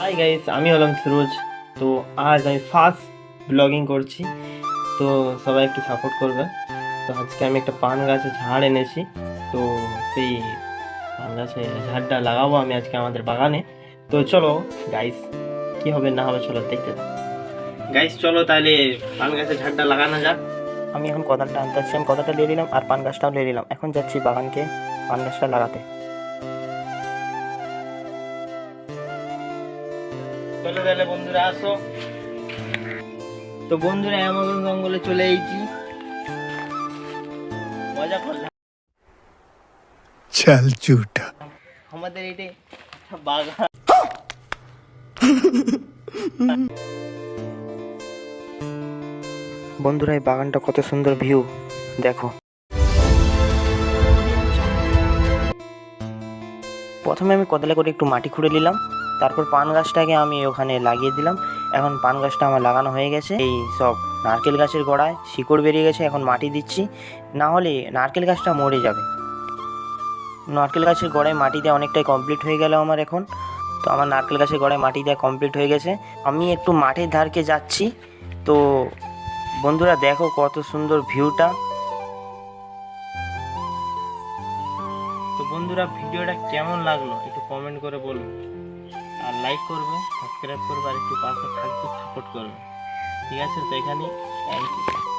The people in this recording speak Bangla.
হাই গাইস আমি হলাম সুরজ। তো আজ আমি ফার্স্ট ব্লগিং করছি। তো সবাই একটু সাপোর্ট করবে। তো আজকে আমি একটা পান গাছে ঝাড় এনেছি। তো সেই পান গাছে ঝাড়টা লাগাবো আমি আজকে আমাদের বাগানে। তো চলো গাইস কি হবে না হবে চলো দেখতে গাইস চলো তাহলে পান গাছে ঝাড়টা লাগানো যাক। আমি এখন কদালটা আনতে আমি কদালটা নিয়ে নিলাম আর পান গাছটাও নিয়ে নিলাম এখন যাচ্ছি বাগানকে পান গাছটা লাগাতে। বন্ধুরা আসো। তো বন্ধুরা অ্যামাজন জঙ্গলে চলে এসেছি। মজা করলাম চাল চুটা। আমাদের এটা বাগান। বন্ধুরা এই বাগানটা কত সুন্দর ভিউ। দেখো। প্রথমে আমি কদলা করে একটু মাটি খুঁড়ে নিলাম। তারপর পান গাছটাকে আমি ওখানে লাগিয়ে দিলাম। এখন পান গাছটা আমার লাগানো হয়ে গেছে। এই সব নারকেল গাছের গোড়ায় শিকড় বেরিয়ে গেছে, এখন মাটি দিচ্ছি। না হলে নারকেল গাছটা মরে যাবে। নারকেল গাছের গোড়ায় মাটি দেওয়া অনেকটাই কমপ্লিট হয়ে গেল আমার এখন। তো আমার নারকেল গাছের গোড়ায় মাটি দেওয়া কমপ্লিট হয়ে গেছে। আমি একটু মাঠের ধারকে যাচ্ছি। তো বন্ধুরা দেখো কত সুন্দর ভিউটা। তো বন্ধুরা ভিডিওটা কেমন লাগল একটু কমেন্ট করে বলুন। আর লাইক করবে সাবস্ক্রাইব করবে আর একটু পাশে থাকবে সাপোর্ট করবে। ঠিক আছে? তো এখানেই থ্যাংক ইউ